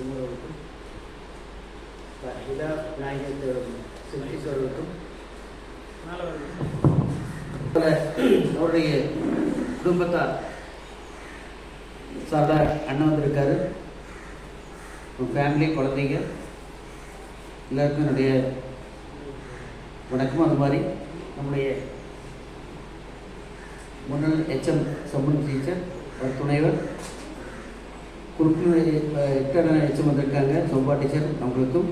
சிம்மர்களுக்கும் ஹிதா நாயகத்தோடும் சித்தீஸ்வரருக்கும் அவருடைய குடும்பத்தார் சார்ந்த அண்ணன் வந்திருக்காரு ஃபேமிலி குழந்தைங்க எல்லாருக்கும் என்னுடைய வணக்கம் அது மாதிரி நம்முடைய முன்னாள் எச்எம் சம்பன் டீச்சர் ஒரு துணைவர் குறுக்கு எட்டான எச்எம் வந்திருக்காங்க. சோம்பா டீச்சர் அவங்களுக்கும்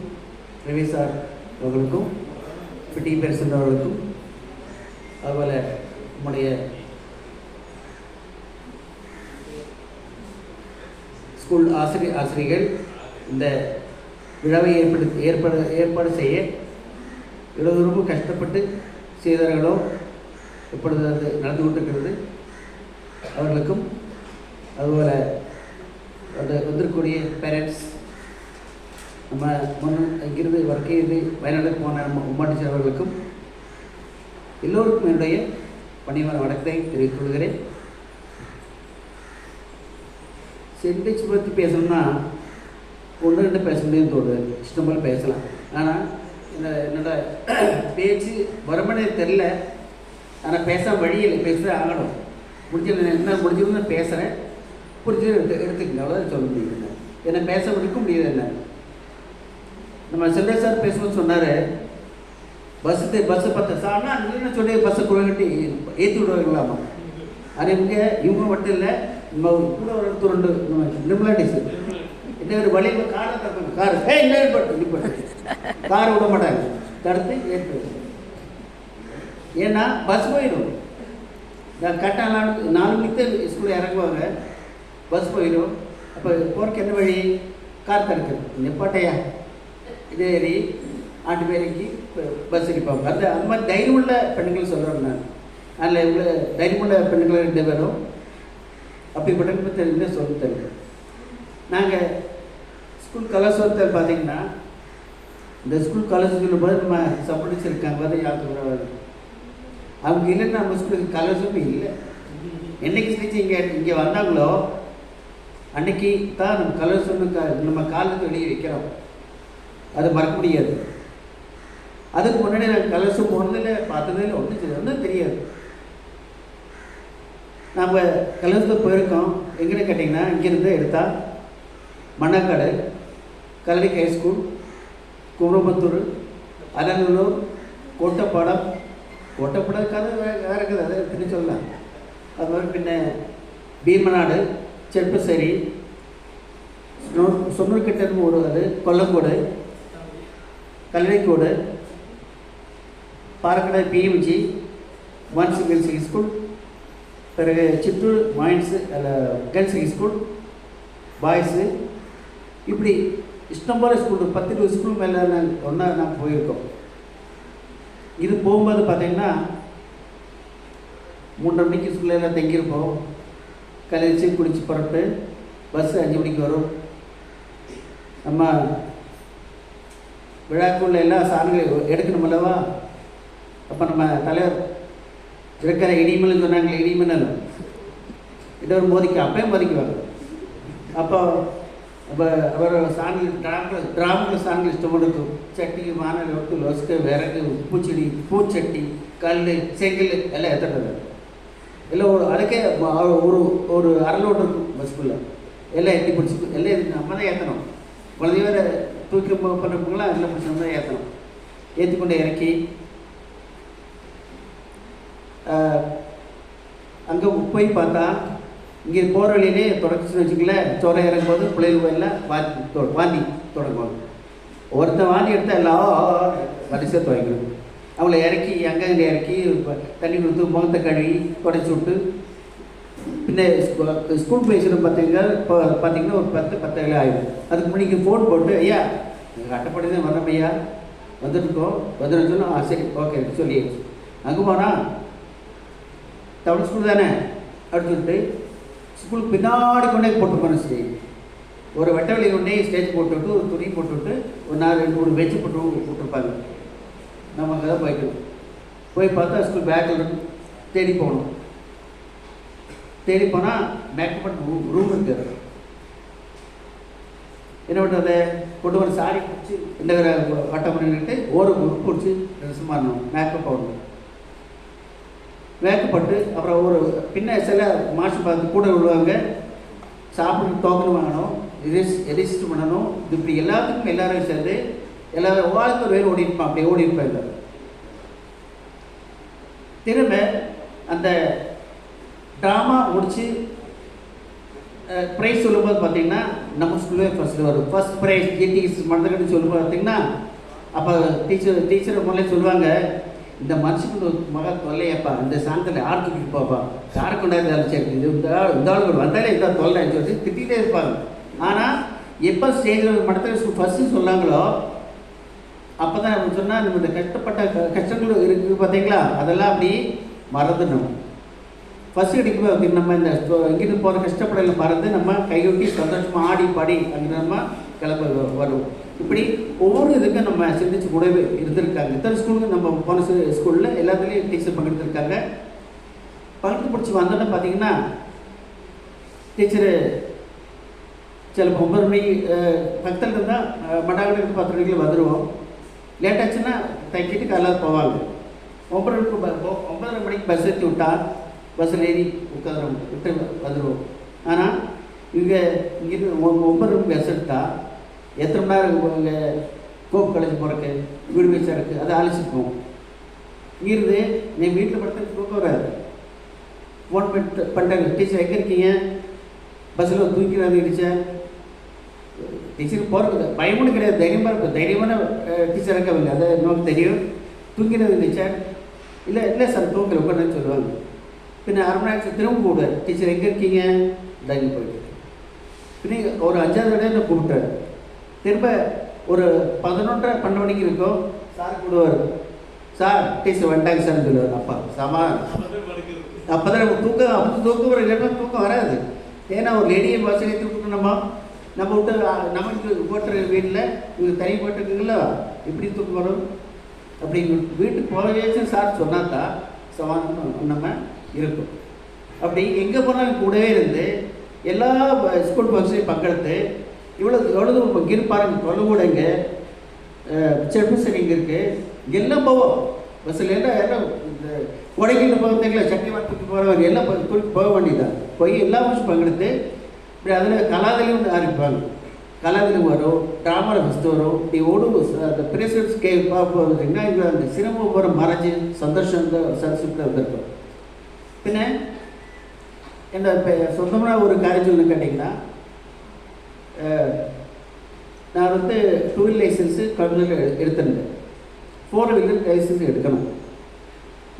ரவி சார் அவர்களுக்கும் பிடி பெருசன் அவர்களுக்கும் அதுபோல் நம்முடைய ஸ்கூல் ஆசிரியர் ஆசிரியர்கள் இந்த விழாவை ஏற்படு ஏற்பாடு ஏற்பாடு செய்ய இவ்வளவு ரொம்ப கஷ்டப்பட்டு செய்தார்களோ இப்பொழுது அது நடந்து கொண்டிருக்கிறது அவர்களுக்கும் அதுபோல் அந்த வந்திருக்கக்கூடிய பேரண்ட்ஸ் நம்ம முன் இங்கிருந்து வடக்கே இருந்து வயநாட்டுக்கு போன நம்ம உமாட்டி அவர்களுக்கும் எல்லோருக்கும் என்னுடைய பணிவான வணக்கத்தை தெரிவித்துக் கொள்கிறேன். சென்டெக்ஸ் பற்றி பேசணும்னா ஒன்று ரெண்டு பேச முடியும் தோணுது இஷ்டம் போல் பேசலாம். ஆனால் இந்த என்னோட பேச்சு வருமானே தெரில ஆனால் பேச வழியில் பேச ஆகணும். முடிஞ்ச என்ன முடிஞ்சதுன்னு நான் பேசுகிறேன் புரிஞ்சு எடுத்து எடுத்துக்கங்க. அவ்வளோதான் சொல்ல முடியுது என்ன பேச முடிக்க முடியாது என்ன? நம்ம செல்வ சார் பேசும்போது சொன்னார் பஸ்ஸு பஸ்ஸு பத்து சார்னா அங்கே சொல்லி பஸ்ஸை குழந்தை ஏற்றி விடுவாங்களாமா அது இங்கே இவங்க மட்டும் இல்லை நம்ம கூட ஒரு இடத்து ரெண்டு நம்ம நிர்மலா டீச்சர் என்ன ஒரு வழியில் காரை தப்பாங்க கார். ஏ இல்லை பட்டு நிப்பட்டு. விட மாட்டாங்க. தடுத்து ஏற்று ஏன்னா பஸ் போயிடும். நான் கரெக்டாக நாலு நாலு மணிக்கு ஸ்கூலில் இறங்குவாங்க. பஸ் போயிடும். அப்போ போகிறக்கு என்ன வழி? கார் தடுக்கிறது நிப்பாட்டையா இதே ஏறி ஆண்டு பேருக்கு பஸ் அடிப்பாங்க அந்த அந்த மாதிரி தைரியமுள்ள பெண்கள் சொல்கிறேன் நான். அதில் இவ்வளோ தைரியமுள்ள பெண்கள் ரெண்டு பேரும். அப்படிப்பட்ட தெரிஞ்சு சொல்லித்தருங்க நாங்கள் ஸ்கூல் கலாச்சாரத்தில் பார்த்தீங்கன்னா இந்த ஸ்கூல் கலாச்சாரம் போது நம்ம சப்போர்ட்ஸ் இருக்காங்க வந்து யாருக்கு அவங்க இல்லைன்னா நம்ம ஸ்கூலுக்கு கலாச்சாரம் இல்லை. என்னைக்கு செஞ்சு இங்கே இங்கே வந்தாங்களோ அன்னைக்கு தான் நம்ம கலாச்சாரம் நம்ம காலத்துக்கு வெளியே வைக்கிறோம். அது மறக்க முடியாது. அதுக்கு முன்னாடி நான் கலர்ஸும் போனதில் பார்த்ததில் ஒன்றும் ஒன்றும் தெரியாது. நம்ம கலர்ஸில் போயிருக்கோம். எங்கன்னு கேட்டிங்கன்னா இங்கேருந்து எடுத்தால் மணக்காடு கல்லடி ஹைஸ்கூல் ஸ்கூல் அலநல்லூர் கோட்டப்பாடம். கோட்டப்பாடம் கதை வேறு இருக்குது அதை பின்ன சொல்லலாம். அது மாதிரி பின்ன பீமநாடு செருப்பசேரி சொன்னூர்கிட்ட ஒரு அது கொல்லங்கோடு கல்லடைக்கோடு பாரக்கடை பிஎம்ஜி மான்ஸ் கேர்ள்ஸ் ஸ்கூல் பிறகு Chittur Moyans girls school boys இப்படி இஷ்டம் போல ஸ்கூல் பத்து இருபது ஸ்கூல் மேலே நாங்கள் ஒன்றா நாங்கள் போயிருக்கோம். இது போகும்போது பார்த்திங்கன்னா மூன்றரை மணிக்கு ஸ்கூலில் எல்லாம் தங்கியிருப்போம். கழிச்சு குளிச்சு புறப்பட்டு பஸ்ஸு அஞ்சு மணிக்கு வரும். நம்ம விழாக்குள்ள எல்லா சாணங்களையும் எடுக்கணும் அல்லவா? அப்போ நம்ம தலைவர் இருக்கிற இடிமல்னு சொன்னாங்களே இடிமணல் இதை ஒரு மோதிக்கும் அப்பயும் மோதிக்குவாங்க அப்போ அப்போ அவர் சாங்கில் டிராமில் டிராமில் சாங்கில் இஷ்டம் இருக்கும். சட்டி மாநில ஒட்டு லொசுக்கு விறகு பூச்செடி பூச்சட்டி கல் செங்கல் எல்லாம் ஏற்றுறது எல்லாம் ஒரு அதுக்கே ஒரு ஒரு அரலோடு இருக்கும் பஸ்க்குள்ளே. எல்லாம் ஏற்றி பிடிச்சி எல்லாம் நம்ம தான் ஏற்றணும் குழந்தைய வேறு தூக்கி பண்ணுறவங்களாம் எல்லாம் பிடிச்சி தான் ஏற்றணும் ஏற்றி கொண்டு இறக்கி அங்கே போய் பார்த்தா இங்கே போகிற வழியிலே தொடச்சுன்னு வச்சுக்கங்களேன் சோறை இறங்கும்போது பிள்ளைகள் கோயிலில் வாந்தி வாந்தி தொடங்குவாங்க. ஒருத்தன் வாந்தி எடுத்தால் எல்லாம் வரிசையாக துவைக்கணும். அவங்கள இறக்கி அங்கங்கே இறக்கி தண்ணி கொடுத்து முகத்தை கழுவி தொடச்சி விட்டு பின்ன ஸ்கூல் பேசுகிற பார்த்தீங்கன்னா இப்போ பார்த்தீங்கன்னா ஒரு பத்து பத்து வேலை ஆகிடும் அதுக்கு முன்னாடி ஃபோன் போட்டு ஐயா எங்கள் அட்டைப்படி தான் வரோம் ஐயா வந்துருக்கோம் வந்துடும் சொன்னால் ஆ சரி ஓகே சொல்லியாச்சு அங்கே போனால் தமிழ் ஸ்கூல் தானே? அப்படின்னு சொல்லிட்டு ஸ்கூல் பின்னாடி கொண்டே போட்டு போன ஸ்டேஜ் ஒரு வெட்ட வெளி கொண்டே ஸ்டேஜ் போட்டுவிட்டு ஒரு துணி போட்டுவிட்டு ஒரு நாலு ரெண்டு மூணு பெஞ்சு போட்டு போட்டிருப்பாங்க. நம்ம அங்கே தான் போய்க்கணும் போய் பார்த்தா ஸ்கூல் பேக்கில் தேடி போகணும். தேடி போனால் மேக்கப் ரூம் ரூம் இருக்குது என்ன பண்ணுறது கொண்டு வந்து சாரி பிடிச்சி இந்த வட்டம் பண்ணிட்டு ஒரு பிடிச்சி ட்ரெஸ் மாறணும். மேக்கப் போடணும் மேக்கப் பட்டு அப்புறம் ஒரு பின்ன சில மாஸ்டர் பார்த்து கூட விடுவாங்க. சாப்பிட்டு டோக்கன் வாங்கணும். ரெஜிஸ்டர் பண்ணணும். இப்படி எல்லாத்துக்கும் எல்லாரும் சேர்ந்து எல்லாரும் வாழ்க்கை ஒரு வேறு ஓடி இருப்பான் அப்படியே ஓடி திரும்ப அந்த ட்ராமா முடித்து ப்ரைஸ் சொல்லும்போது பார்த்தீங்கன்னா நம்ம ஸ்கூல்லே ஃபஸ்ட்டு வரும். ஃபர்ஸ்ட் ப்ரைஸ் ஜிடிஎஸ் மண்டகன்னு சொல்லும்போது பார்த்தீங்கன்னா அப்போ டீச்சர் டீச்சர் முதல்ல சொல்லுவாங்க இந்த மனுஷனுக்கு ஒரு மக தொல்லையப்பா இந்த சாயந்தரம் யார் தூக்கிட்டு போப்பா. யாரை கொண்டாந்து அழைச்சி இது இந்த ஆள் இந்த ஆள் வந்தாலே இந்த தொல்லைன்னு சொல்லிட்டு திட்டிகிட்டே இருப்பாங்க. ஆனால் எப்போ ஸ்டேஜில் மடத்தில் ஃபஸ்ட்டு சொன்னாங்களோ அப்போ தான் நம்ம சொன்னால் நம்ம இந்த கஷ்டப்பட்ட கஷ்டங்கள் இருக்குது பார்த்தீங்களா அதெல்லாம் அப்படி மறந்துடணும். ஃபஸ்ட் அடிக்கும்போது நம்ம இந்த ஸ்டோ- இங்கிருந்து போகிற கஷ்டப்படலை மறந்து நம்ம கையொட்டி சந்தோஷமாக ஆடி பாடி அங்கே நம்ம கிளம்ப வருவோம். இப்படி ஒவ்வொரு இதுக்கும் நம்ம சிந்திச்சு கூடவே இருந்திருக்காங்க. இத்தனை ஸ்கூலுக்கு நம்ம போன ஸ்கூலில் எல்லாத்துலேயும் டீச்சர் பங்கெடுத்திருக்காங்க பழத்து பிடிச்சி வந்தோன்னே பார்த்தீங்கன்னா டீச்சரு சில ஒன்பது மணி பக்கத்தில் இருந்தால் மடாகலுக்கு பத்து மணிக்குள்ள வந்துடுவோம் லேட் ஆச்சுன்னா தைக்கிட்டு காலையில் போவாங்க. ஒன்பது மணிக்கு ஒன்பதரை மணிக்கு பஸ் ஏற்றி விட்டா பஸ்ஸில் ஏறி உட்கார விட்டு வந்துடுவோம் ஆனால் இங்கே இங்கிருந்து ஒ- ஒன்பது பஸ் எடுத்தால் எத்தனை மணி நேரம் இங்கே கோப் காலேஜ் போகிறக்கு வீடு வச்சா இருக்குது அதை அழைச்சிட்டு போவோம். இங்கிருந்து நீ வீட்டில் படுத்து தூக்கம் வராது. ஃபோன் பண்ணிட்டு பண்ணுறாங்க டீச்சர் எங்கே இருக்கீங்க? பஸ்ஸில் தூக்கி வந்து டீச்சர் போகிறது பயமும் கிடையாது தைரியமாக இருக்கும். தைரியமான டீச்சர் இருக்கவில்லை அதை நமக்கு தெரியும். தூங்கிறது டீச்சர் இல்லை இல்லை சார் தூங்குற உட்காந்து சொல்லுவாங்க. பின்ன அரை மணி நேரத்தில் திரும்ப கூப்பிடுவார். டீச்சர் எங்கே இருக்கீங்க? தைரியம் போயிட்டு. பின்ன ஒரு அஞ்சாவது தடவை கூப்பிட்டார் திரும்ப ஒரு பதினொன்றரை பன்னெண்டு மணிக்கு இருக்கும். சார் கூடுவார் சார் டீச்சர் வந்துட்டாங்க சார் சொல்லுவார். அப்பா சமா. அப்போ தான் தூக்கம் அப்போ தூக்கம் வரும். இல்லைன்னா தூக்கம் வராது. ஏன்னா ஒரு லேடியை பஸ்ஸில் தூக்கணுமா நம்ம நம்ம விட்டு நமக்கு போட்டுற வீட்டில் இவங்க தனி போட்டுருக்குங்களா எப்படி தூக்கம் வரும் அப்படி வீட்டுக்கு போகவேச்சும் சார் சொன்னால் தான் சமாதானம் நம்ம இருக்கும். அப்படி எங்கே போனாலும் கூடவே இருந்து எல்லா ஸ்கூல் ஃபங்க்ஷனையும் பங்கெடுத்து இவ்வளோ எவ்வளோ தூரம் இங்கே பாருங்க கொல்லக்கூடங்க செப்பு இங்கே இருக்குது எல்லாம் போவோம். பஸ்ஸில் எல்லாம் எல்லாம் இந்த உடைக்கிட்டு போகிறதுங்களா சக்தி வாரத்துக்கு போகிறவங்க எல்லாம் தூக்கி போக வேண்டியதான் போய் எல்லா வருஷம் பங்கெடுத்து இப்படி அதில் கலாதிலையும் ஆரம்பிப்பாங்க. கலாதிலும் வரும் ட்ராமாவில் ஃபஸ்ட்டு வரும் இப்படி ஓடும் அந்த பிரசிடன்ஸ் கே பார்த்தீங்கன்னா இங்கே அந்த சிரமம் போகிற மறைஞ்சு சந்தோஷம் சரசுக்கு வந்திருக்கும் பின்ன என்ன இப்போ சொந்தமாக ஒரு காரியம் சொல்லு கேட்டிங்கன்னா நான் வந்து டூ வீலர் லைசன்ஸு கம்ப்யூட்டர் எடுத்திருந்தேன். ஃபோர் வீலர் லைசன்ஸ் எடுக்கணும்.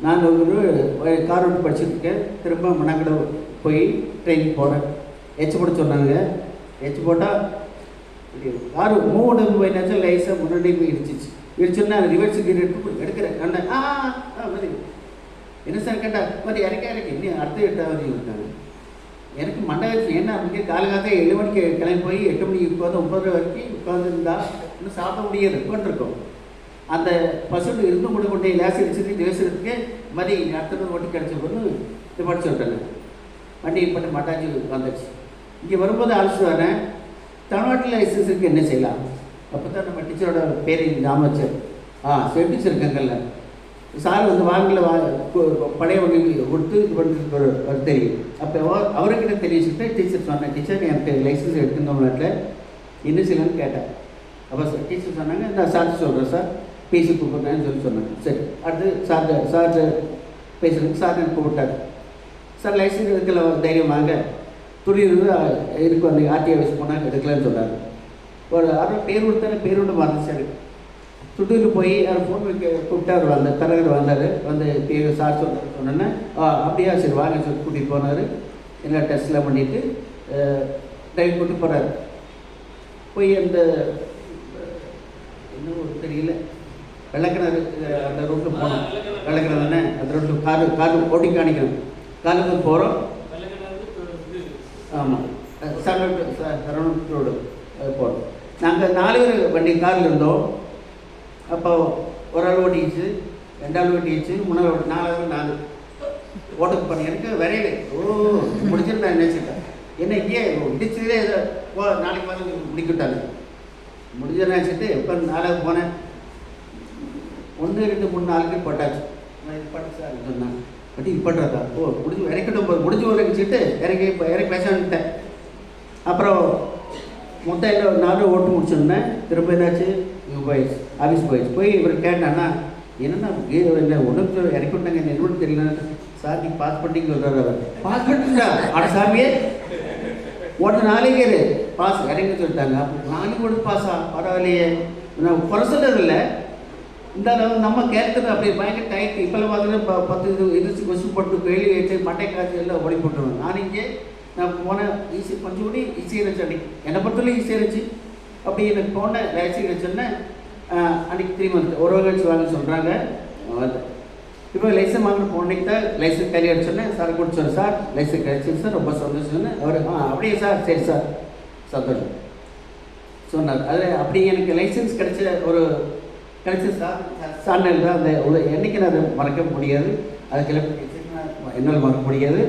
நான் ஒரு கார் ஓட்டு படிச்சுட்டு இருக்கேன். திரும்ப மணக்கடை போய் ட்ரெயின் போகிறேன் எச்சு போட சொன்னாங்க. எச்சு போட்டால் கார் மூணு போயினாச்சும் லைஸாக முன்னாடி போய் இடிச்சிச்சு. இடிச்சுன்னா ரிவர்ஸ் கீர் எடுத்து எடுக்கிறேன். அண்ணன் ஆ ஆ மதி. என்ன சார் கேட்டா மதி இறக்க இறக்கி. இன்னும் அடுத்த எட்டாவது இருக்காங்க எனக்கு மண்டை வச்சு என்ன அப்படிங்க காலகாலத்தை ஏழு மணிக்கு கிளம்பி போய் எட்டு மணிக்கு உட்காந்து ஒன்பது வரைக்கும் உட்காந்துருந்தா இன்னும் சாப்பிட முடியாது. உட்காந்துருக்கோம் அந்த பசுட்டு இருந்து கொண்டு கொண்டே லேஸ் அடிச்சுட்டு பேசுறதுக்கு மதி அடுத்தது ஓட்டி கிடச்ச போது இது படிச்சு விட்டேன் வண்டி பண்ணி மட்டாச்சு வந்துடுச்சு இங்கே வரும்போது அழைச்சிட்டு வரேன் தமிழ்நாட்டில் லைசன்ஸுக்கு என்ன செய்யலாம்? அப்போ தான் நம்ம டீச்சரோட பேர் ஞாபகம் வச்சேன் ஆ செட் டீச்சர் இருக்காங்கல்ல. சார் வந்து வாங்கல வா கு- பழைய வண்டி கொடுத்து இது பண்ணுறது தெரியும். அப்போ அவர்கிட்ட தெரிவிச்சுட்டு டீச்சர் சொன்னேன் டீச்சர் எனக்கு லைசன்ஸ் எடுத்துங்க தமிழ்நாட்டில். என்ன செய்யலாம்னு கேட்டேன். அப்போ சார் டீச்சர் சொன்னாங்க நான் சார் சொல்கிறேன் சார். பேசி கூப்பிட்றேன்னு சொல்லி சொன்னாங்க. சரி அடுத்து சார் சார் பேசுறதுக்கு சார் எனக்கு கூப்பிட்டாரு. சார் லைசன்ஸ் எடுக்கல தைரியம் வாங்க இருந்து இருக்கும் அந்த ஆர்டி ஆஃபீஸ் போனால் எடுக்கலன்னு சொன்னார். ஒரு யாரும் பேர் கொடுத்தாரு பேர் கொண்டு மறந்துச்சாரு. சுட்டூரில் போய் அவர் ஃபோன் வைக்க கூப்பிட்டாரு வந்தார் தரகர் வந்தார். வந்து பேர் சார் சொன்ன சொன்னோன்னே ஆ அப்படியா சரி வாங்க சொல்லி கூட்டிகிட்டு போனார். எல்லா டெஸ்ட்லாம் பண்ணிவிட்டு டைம் கொண்டு போகிறாரு போய் அந்த இன்னும் ஒரு தெரியல. வெள்ளக்கிணறு அந்த ரோட்டில் போனோம். வெள்ளக்கிணறு தானே? அந்த ரோட்டில் காரு கார் ஓட்டி காணிக்கணும். காலுக்கு போகிறோம் ஆமாம் சரவண ரோடு அது போகிறோம் நாங்கள் நாலு பேர் வண்டி காரில் இருந்தோம். அப்போ ஒரு ஆள் ஓட்டிச்சு ரெண்டாள் ஓட்டிச்சு ஆள் ஓட்டி நாலாவது நாலு. ஓட்டுக்கு பண்ணி எனக்கு வரையில ஓ முடிச்சிருந்தேன் நினச்சிட்டேன் என்ன இங்கே இடிச்சதே போ நாளைக்கு வந்து முடிக்கிட்டாங்க முடிஞ்ச நினச்சிட்டு எப்போ நாளாக போனேன். ஒன்று ரெண்டு மூணு நாளைக்கு போட்டாச்சு. நான் இது பட்டு சார் சொன்னாங்க. பட்டி இது பண்ணுறதா ஓ முடிஞ்சு இறக்கட்டும் போது முடிஞ்சு ஒரு வச்சுட்டு இறக்கி இப்போ இறக்கி பேசான்ட்டேன் அப்புறம் மொத்தம் என்ன நாலு ஓட்டு முடிச்சிருந்தேன். திரும்ப என்னாச்சு? இவங்க போயிடுச்சு. ஆஃபீஸ் போயிடுச்சு. போய் இவர் கேட்டானா என்னென்னா என்ன உடம்பு இறக்கி விட்டாங்க. என்ன என்னன்னு தெரியல. சார் நீ பாஸ் பண்ணிங்க சொல்கிறார் அவர். பாஸ் பண்ணிட்டா அட சாமியே. ஒரு நாளைக்கு இரு பாஸ் இறங்கி சொல்லிட்டாங்க அப்போ நாளைக்கு கூட பாஸா? பரவாயில்லையே. நான் குறை சொல்றது இல்லை. இந்த அளவு நம்ம கேரக்டர் அப்படி பயங்கர டைட் இப்போல்லாம் பார்த்தீங்கன்னா ப- பத்து இது எதிர்த்து கொசு போட்டு கேள்வி வச்சு மட்டை காய்ச்சி எல்லாம் ஓடி போட்டுருவேன். நான் இங்கே நான் போனேன் ஈஸி கொஞ்சம் கூட ஈஸியாக இருந்துச்சு அன்றைக்கி என்னை பொறுத்தவரை ஈஸியாக இருந்துச்சு அப்படி எனக்கு போனேன் ஈஸியாக சொன்னேன் அன்னைக்கு த்ரீ மந்த் ஒரு கழிச்சு வாங்க சொல்கிறாங்க இப்போ லைசன் வாங்க போனேக்கு தான் லைசன்ஸ் கையில் அடிச்சோன்னே சார் கொடுத்தோம் சார் லைசன் கிடைச்சிருக்கு சார் ரொம்ப சந்தோஷம்னு அவர் ஆ அப்படியே சார் சரி சார். சந்தோஷம். சொன்னார். அதில் அப்படி எனக்கு லைசன்ஸ் கிடைச்ச ஒரு கிடைச்ச சார் தான் அந்த ஒரு என்னைக்கு நான் அதை மறக்க முடியாது. அது கிளம்பி என்னால் மறக்க முடியாது.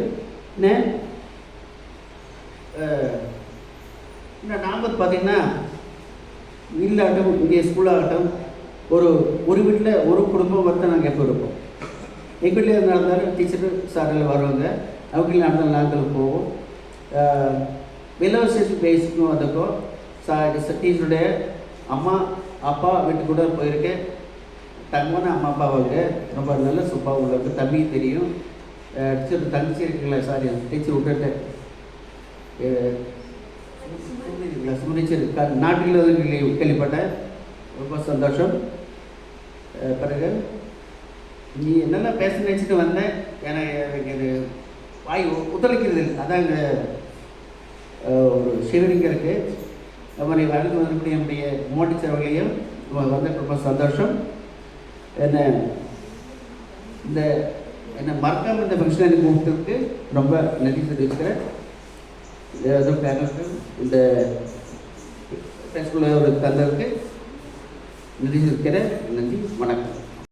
இன்னும் நாங்கள் பார்த்தீங்கன்னா வீட்டிலாகட்டும் இங்கே ஸ்கூலாகட்டும் ஒரு ஒரு வீட்டில் ஒரு குடும்பம் மட்டும் நாங்கள் எப்போ இருப்போம். எங்கள் வீட்டில் நடந்தாலும் டீச்சரு சாரெல்லாம் வருவாங்க. அவங்க நடந்தாலும் நாங்கள் போவோம். வெலோசேஷன் பேசிக்கணும் அதுக்கும் சா டீச்சருடைய அம்மா அப்பா வீட்டுக்கு கூட போயிருக்கேன். தங்கமான அம்மா அப்பா ரொம்ப நல்ல சுப்பாக உள்ளவங்க தம்பி தெரியும். டீச்சர் தங்கச்சி இருக்குங்களா சாரி டீச்சர் விட்டுட்டேன். சுமரிச்சர் நாட்டில் கேள்விப்பட்டேன். ரொம்ப சந்தோஷம். பிறகு நீ என்னெல்லாம் பேச நினச்சிட்டு வந்தேன் எனக்கு எனக்கு இது வாய் ஒத்துழைக்கிறது இல்லை. அதான் ஒரு சிவலிங்க இருக்குது நம்மளை வளர்ந்து வரக்கூடிய என்னுடைய மோட்டிச்சர் அவர்களையும் வந்து ரொம்ப சந்தோஷம். என்ன இந்த என்ன மறக்காம இந்த ஃபங்க்ஷன் எனக்கு கூப்பிட்டதுக்கு ரொம்ப நன்றி தெரிவிக்கிறேன் இந்த டெஸ்ட்குள்ள ஒரு தந்ததுக்கு நன்றி தெரிவிக்கிறேன் நன்றி வணக்கம்.